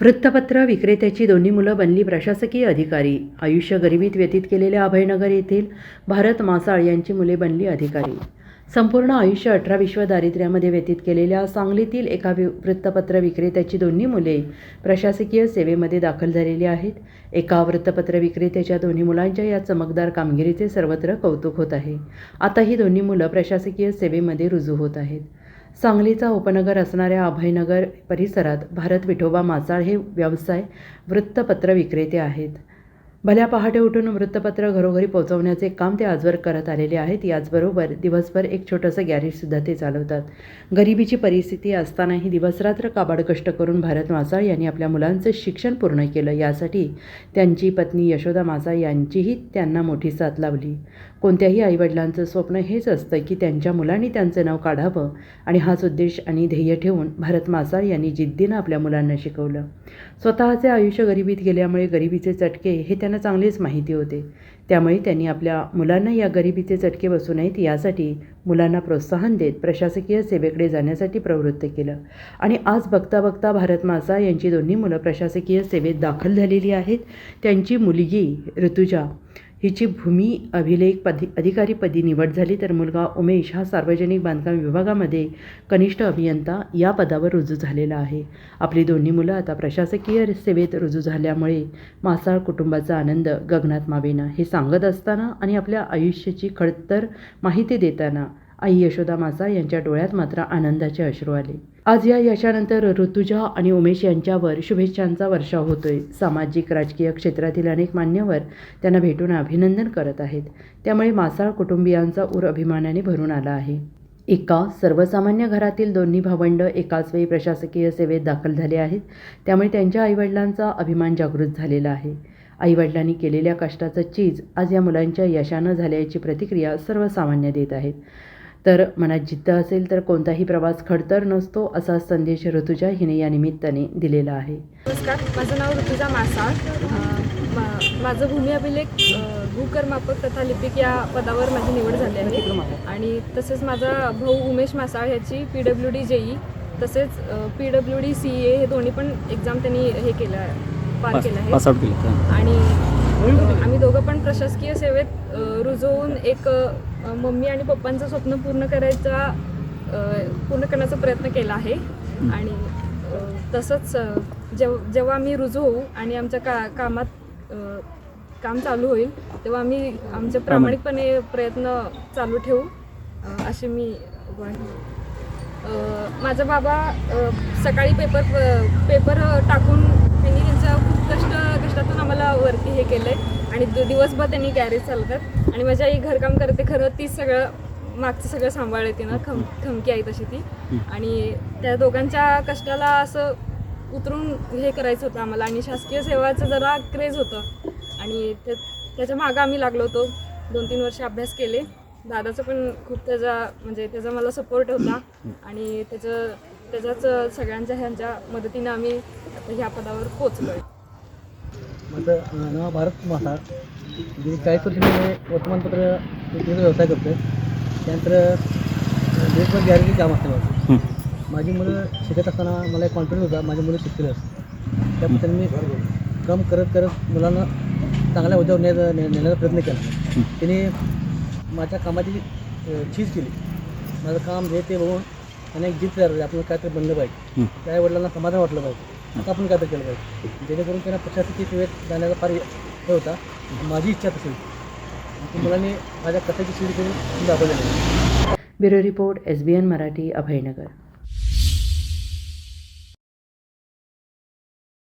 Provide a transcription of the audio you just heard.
वृत्तपत्र विक्रेत्याची दोन्ही मुलं बनली प्रशासकीय अधिकारी. आयुष्य गरिबीत व्यतीत केलेल्या अभयनगर येथील भारत मासाळ यांची मुले बनली अधिकारी. संपूर्ण आयुष्य अठरा विश्व दारिद्र्यामध्ये व्यतीत केलेल्या सांगलीतील एका वि वृत्तपत्र विक्रेत्याची दोन्ही मुले प्रशासकीय सेवेमध्ये दाखल झालेली आहेत. एका वृत्तपत्र विक्रेत्याच्या दोन्ही मुलांच्या या चमकदार कामगिरीचे सर्वत्र कौतुक होत आहे. आता ही दोन्ही मुलं प्रशासकीय सेवेमध्ये रुजू होत आहेत. सांगलीचा उपनगर असणाऱ्या अभयनगर परिसरात भारत विठोबा मासाळ हे व्यवसाय वृत्तपत्र विक्रेते आहेत. भल्या पहाटे उठून वृत्तपत्र घरोघरी पोहोचवण्याचे काम ते आजवर करत आलेले आहेत. याचबरोबर दिवसभर एक छोटंसं गॅरेजसुद्धा ते चालवतात. गरिबीची परिस्थिती असतानाही दिवसरात्र काबाड कष्ट करून भारत मासाळ यांनी आपल्या मुलांचं शिक्षण पूर्ण केलं. यासाठी त्यांची पत्नी यशोदा मासाळ यांचीही त्यांना मोठी साथ लावली कोणत्याही आईवडिलांचं स्वप्न हेच असतं की त्यांच्या मुलांनी त्यांचं नाव काढावं आणि हाच उद्देश आणि ध्येय ठेवून भारत मासाळ यांनी जिद्दीनं आपल्या मुलांना शिकवलं. स्वतःचे आयुष्य गरिबीत गेल्यामुळे गरिबीचे चटके हे त्यांना चांगलेच माहिती होते. त्यामुळे त्यांनी आपल्या मुलांना या गरिबीचे चटके बसू नयेत यासाठी मुलांना प्रोत्साहन देत प्रशासकीय सेवेकडे जाण्यासाठी प्रवृत्त केलं. आणि आज बघता बघता भारत मासा यांची दोन्ही मुलं प्रशासकीय सेवेत दाखल झालेली आहेत. त्यांची मुलगी ऋतुजा हिची भूमी अभिलेख पदी अधिकारीपदी निवड झाली तर मुलगा उमेश हा सार्वजनिक बांधकाम विभागामध्ये कनिष्ठ अभियंता या पदावर रुजू झालेला आहे. आपली दोन्ही मुलं आता प्रशासकीय सेवेत रुजू झाल्यामुळे मासाळ कुटुंबाचा आनंद गगनात मावेना. हे सांगत असताना आणि आपल्या आयुष्याची खडतर माहिती देताना आई यशोदा मासा यांच्या डोळ्यात मात्र आनंदाचे अश्रू आले. आज या यशानंतर ऋतुजा आणि उमेश यांच्यावर शुभेच्छांचा वर्षाव होतोय. सामाजिक राजकीय क्षेत्रातील अनेक मान्यवर त्यांना भेटून अभिनंदन करत आहेत. त्यामुळे मासाळ कुटुंबियांचा ऊर अभिमानाने भरून आला आहे. एका सर्वसामान्य घरातील दोन्ही भावंड एकाच वेळी प्रशासकीय सेवेत दाखल झाले आहेत. त्यामुळे त्यांच्या आईवडिलांचा अभिमान जागृत झालेला आहे. आईवडिलांनी केलेल्या कष्टाचं चीज आज या मुलांच्या यशानं झाल्याची प्रतिक्रिया सर्वसामान्य देत आहेत. तर मनात जिद्द असेल तर कोणताही प्रवास खडतर नसतो असा संदेश ऋतुजा हिने या निमित्ताने दिलेला आहे. नमस्कार माझं नाव ऋतुजा मासाळ. अं, मा- माझं भूमी अभिलेख भूकरमापक तथा लिपिक या पदावर माझी निवड झाली आहे. आणि तसेच माझा भाऊ उमेश मासाळ ह्याची पी डब्ल्यू डी जेई तसेच P W D C A हे दोन्ही पण एक्झाम त्यांनी हे केलं आहे पार केलं आहे? आणि आम्ही दोघं पण प्रशासकीय सेवेत रुजवून एक मम्मी आणि पप्पांचं स्वप्न पूर्ण करायचा पूर्ण करण्याचा प्रयत्न केला आहे. आणि तसंच जेव जेव्हा आम्ही रुजू होऊ आणि आमच्या का कामात काम चालू होईल तेव्हा आम्ही आमचे प्रामाणिकपणे प्रयत्न चालू ठेवू अ, असे मी माझा बाबा सकाळी पेपर पेपर टाकून त्यांनी त्यांच्या खूप कष्ट वरती हे केलं आहे आणि दिवसभर त्यांनी गॅरेज चालवतात. आणि माझी आई घरकाम करते खरं तीच सगळं मागचं सगळं सांभाळते तिनं खम खमकी आहे तशी ती. आणि त्या दोघांच्या कष्टाला असं उतरून हे करायचं होतं आम्हाला. आणि शासकीय सेवाचं जरा क्रेज होतं. आणि ते त्याच्या मागं आम्ही लागलो होतो. दोन तीन वर्ष अभ्यास केले. दादाचं पण खूप त्याचा म्हणजे त्याचा मला सपोर्ट होता. आणि त्याचं त्याच्याच सगळ्यांच्या ह्यांच्या मदतीनं आम्ही ह्या पदावर पोचलो आहे माझं अं, नाव भारत मासाळ गेली चाळीस वर्ष मी वर्तमानपत्र व्यवसाय करतो त्यानंतर अं, दिवसभर गॅरेजी काम असतं माझं हं. माझी मुलं शिकत असताना मला एक कॉन्फिडन्स होता माझी मुलं शिकतील त्या पद्धतीने मी काम करत करत मुलांना चांगल्या हुद्द्यावर नेण्याचा ने- नेण्याचा प्रयत्न केला. त्याने माझ्या कामाची चीज केली. माझं काम जे ते बघून अनेक जिद तयार झाली. आपल्याला काय तरी बनलं पाहिजे. हं. त्या वडिलांना समाधान वाटलं पाहिजे. आता आपण काय तर केलं पाहिजे. जेणेकरून त्यांना प्रशासकीय सेवेत जाण्याचा फार हे होता. माझी इच्छा तशी होती. मुलांनी माझ्या कथाची सीडी करून दाखवली bureau report S B N Marathi Abhaynagar.